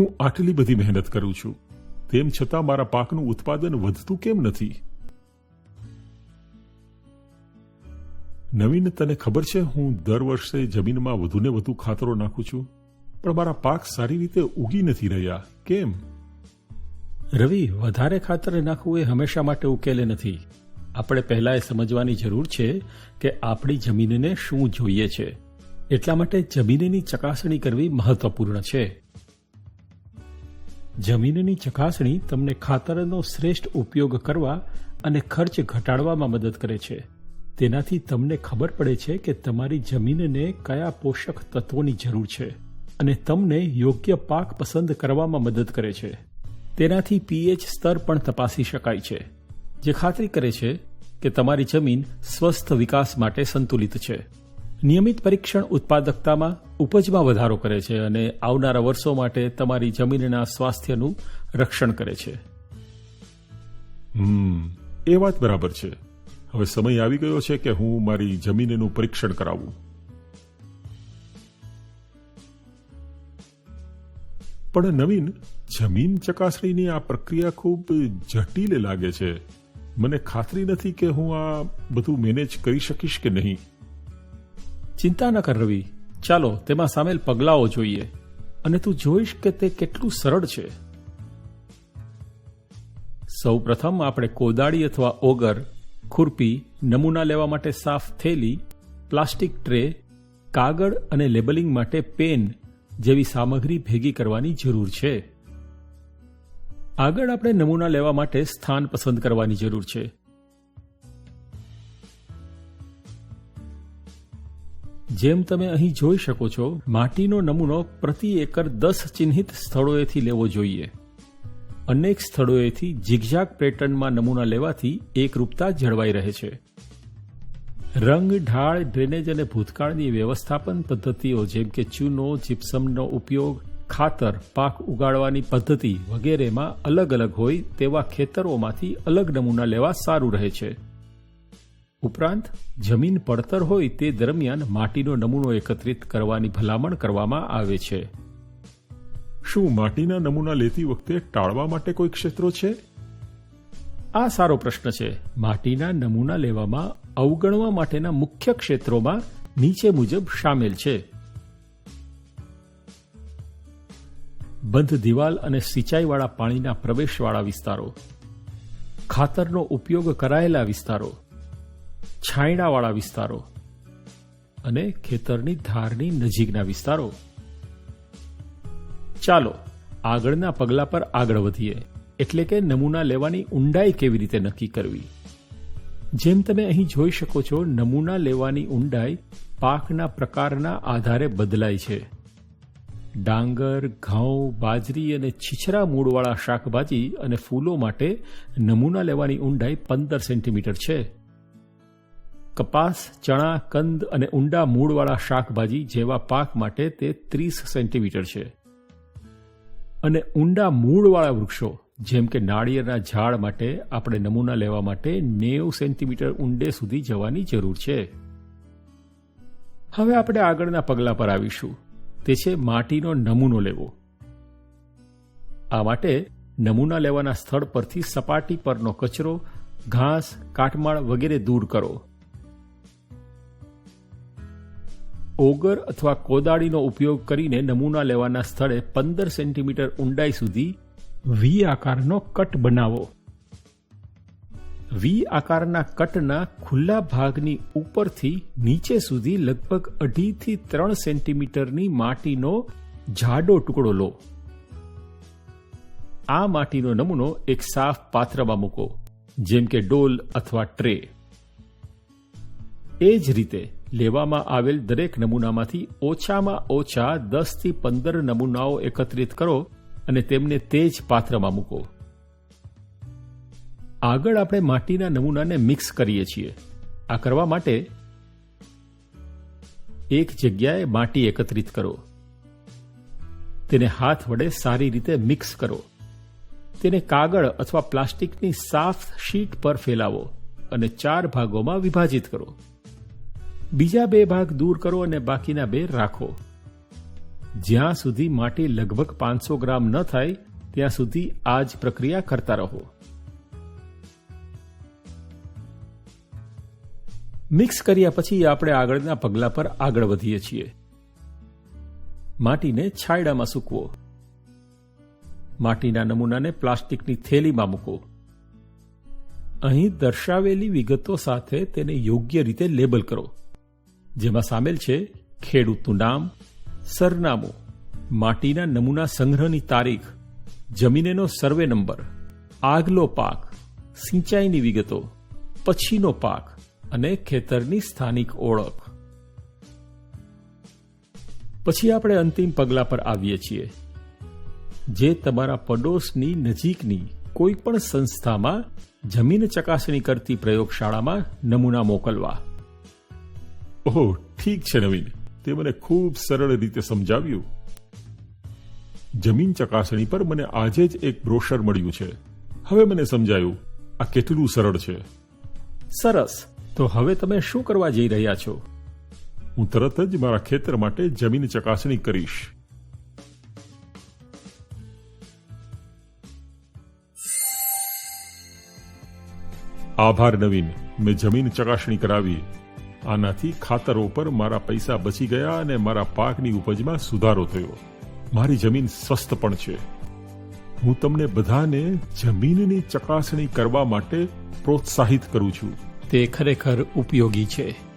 હું આટલી બધી મહેનત કરું છું. તેમ છતાં મારા પાકનું ઉત્પાદન વધતું કેમ નથી? નવીન, તને ખબર છે હું દર વર્ષે જમીનમાં વધુને વધુ ખાતરો નાખું છું? પણ મારા પાક સારી રીતે ઉગી નથી રહ્યા. કેમ? રવિ, વધારે ખાતર નાખવું એ હંમેશા માટે ઉકેલે નથી. આપણે પહેલા એ સમજવાની જરૂર છે કે આપણી જમીનને શું જોઈએ છે. એટલા માટે જમીનની ચકાસણી કરવી મહત્વપૂર્ણ છે. જમીનની ચકાસણી તમને ખાતરનો શ્રેષ્ઠ ઉપયોગ કરવા અને ખર્ચ ઘટાડવામાં મદદ કરે છે. તેનાથી તમને ખબર પડે છે કે તમારી જમીનને કયા પોષક તત્વોની જરૂર છે અને તમને યોગ્ય પાક પસંદ કરવામાં મદદ કરે છે. તેનાથી પીએચ સ્તર પણ તપાસી શકાય છે, જે ખાતરી કરે છે કે તમારી જમીન સ્વસ્થ વિકાસ માટે સંતુલિત છે. નિયમિત પરીક્ષણ ઉત્પાદકતામાં ઉપજમાં વધારો કરે છે અને આવનારા વર્ષો માટે તમારી જમીનના સ્વાસ્થ્યનું રક્ષણ કરે છે. હમ, એ વાત બરાબર છે. હવે સમય આવી ગયો છે કે હું મારી જમીનનું પરીક્ષણ કરાવું. પણ નવીન, જમીન ચકાસણીની આ પ્રક્રિયા ખૂબ જટિલ લાગે છે. મને ખાતરી નથી કે હું આ બધું મેનેજ કરી શકીશ કે નહીં. ચિંતા ન કર રવિ. ચાલો, તેમાં સામેલ પગલાઓ જોઈએ. અને તું જોઈશ કે તે કેટલું સરળ છે. સૌપ્રથમ આપણે કોદાળી અથવા ઓગર, ખુરપી, નમૂના લેવા માટે સાફ થેલી, પ્લાસ્ટિક ટ્રે, કાગળ અને લેબલિંગ માટે પેન જેવી સામગ્રી ભેગી કરવાની જરૂર છે. આગળ આપણે નમૂના લેવા માટે સ્થાન પસંદ કરવાની જરૂર છે. જેમ તમે અહીં જોઈ શકો છો, માટીનો નમૂનો પ્રતિ એકર દસ ચિહ્નિત સ્થળોએથી લેવો જોઈએ. અનેક સ્થળોએથી ઝિગઝાગ પેટર્નમાં નમૂના લેવાથી એકરૂપતા જળવાઈ રહે છે. રંગ, ઢાળ, ડ્રેનેજ અને ભૂતકાળની વ્યવસ્થાપન પદ્ધતિઓ જેમ કે ચૂનો, જીપ્સમનો ઉપયોગ, ખાતર, પાક ઉગાડવાની પદ્ધતિ વગેરેમાં અલગ અલગ હોય તેવા ખેતરોમાંથી અલગ નમૂના લેવા સારું રહે છે. ઉપરાંત જમીન પડતર હોય તે દરમિયાન માટીનો નમૂનો એકત્રિત કરવાની ભલામણ કરવામાં આવે છે. શું માટીના નમૂના લેતી વખતે ટાળવા માટે કોઈ ક્ષેત્રો છે? આ સારો પ્રશ્ન છે. માટીના નમૂના લેવામાં અવગણવા માટેના મુખ્ય ક્ષેત્રોમાં નીચે મુજબ સામેલ છે. બંધ દિવાલ અને સિંચાઈવાળા પાણીના પ્રવેશવાળા વિસ્તારો. ખાતરનો ઉપયોગ કરાયેલા વિસ્તારો. છાંયડાવાળા વિસ્તારો અને ખેતરની ધારની નજીકના વિસ્તારો. ચાલો, આગળના પગલા પર આગળ વધીએ. એટલે કે નમૂના લેવાની ઊંડાઈ કેવી રીતે નક્કી કરવી? જેમ તમે અહીં જોઈ શકો છો, નમૂના લેવાની ઊંડાઈ પાકના પ્રકારના આધારે બદલાય છે. ડાંગર, ઘઉં, બાજરી અને છીછરા મૂળવાળા શાકભાજી અને ફૂલો માટે નમૂના લેવાની ઊંડાઈ પંદર સેન્ટીમીટર છે. કપાસ, ચણા, કંદ અને ઊંડા મૂળવાળા શાકભાજી જેવા પાક માટે તે ત્રીસ સેન્ટીમીટર છે. અને ઊંડા મૂળવાળા વૃક્ષો, જેમ કે નાળિયેરના ઝાડ માટે આપણે નમૂના લેવા માટે નેવું સેન્ટીમીટર ઊંડે સુધી જવાની જરૂર છે. હવે આપણે આગળના પગલા પર આવીશું. તે છે માટીનો નમૂનો લેવો. આ માટે નમૂના લેવાના સ્થળ પરથી સપાટી પરનો કચરો, ઘાસ, કાટમાળ વગેરે દૂર કરો. ઓગર અથવા કોદાળીનો ઉપયોગ કરીને નમૂના લેવાના સ્થળે પંદર સેન્ટીમીટર ઊંડાઈ સુધી વી આકારનો કટ બનાવો. વી આકારના કટના ખુલ્લા ભાગની ઉપરથી નીચે સુધી લગભગ અઢીથી ત્રણ સેન્ટીમીટરની માટીનો જાડો ટુકડો લો. આ માટીનો નમૂનો એક સાફ પાત્રમાં મૂકો, જેમ કે ડોલ અથવા ટ્રે. એ જ રીતે લેવામાં આવેલ દરેક નમૂનામાંથી ઓછામાં ઓછા દસથી પંદર નમૂનાઓ એકત્રિત કરો અને તેમને તે જ પાત્રમાં મૂકો. આગળ આપણે માટીના નમૂનાને મિક્સ કરીએ છીએ. આ કરવા માટે એક જગ્યાએ માટી એકત્રિત કરો. તેને હાથ વડે સારી રીતે મિક્સ કરો. તેને કાગળ અથવા પ્લાસ્ટિકની સાફ શીટ પર ફેલાવો અને ચાર ભાગોમાં વિભાજિત કરો. બીજા બે ભાગ દૂર કરો અને બાકીના બે રાખો. જ્યાં સુધી માટી લગભગ પાંચસો ગ્રામ ન થાય, ત્યાં સુધી આ જ પ્રક્રિયા કરતા રહો. મિક્સ કર્યા પછી આપણે આગળના પગલા પર આગળ વધીએ છીએ. માટીને છાયડામાં સૂકવો. માટીના નમૂનાને પ્લાસ્ટિકની થેલીમાં મૂકો. અહીં દર્શાવેલી વિગતો સાથે તેને યોગ્ય રીતે લેબલ કરો. જેમાં સામેલ છે ખેડૂતનું નામ, સરનામું, માટીના નમૂના સંગ્રહની તારીખ, જમીનેનો સર્વે નંબર, આગલો પાક, સિંચાઈની વિગતો, પછીનો પાક અને ખેતરની સ્થાનિક ઓળખ. પછી આપણે અંતિમ પગલા પર આવીએ છીએ, જે તમારા પડોશની નજીકની કોઈ પણ સંસ્થામાં જમીન ચકાસણી કરતી પ્રયોગશાળામાં નમૂના મોકલવા. ઓહ ઠીક છે નવીન. તે મને ખૂબ સરળ રીતે સમજાવ્યું. જમીન ચકાસણી પર મને આજે જ એક બ્રોશર મળ્યું છે. હવે મને સમજાયું આ કેટલું સરળ છે. સરસ. તો હવે તમે શું કરવા જઈ રહ્યા છો? હું તરત જ મારા ખેતર માટે જમીન ચકાસણી કરીશ. આભાર નવીન. મેં જમીન ચકાસણી કરાવી. આનાથી ખાતરો પર મારા પૈસા બચી ગયા અને મારા પાકની ઉપજમાં સુધારો થયો. મારી જમીન સ્વસ્થ પણ છે. હું તમને બધાને જમીનની ચકાસણી કરવા માટે પ્રોત્સાહિત કરું છું. તે ખરેખર ઉપયોગી છે.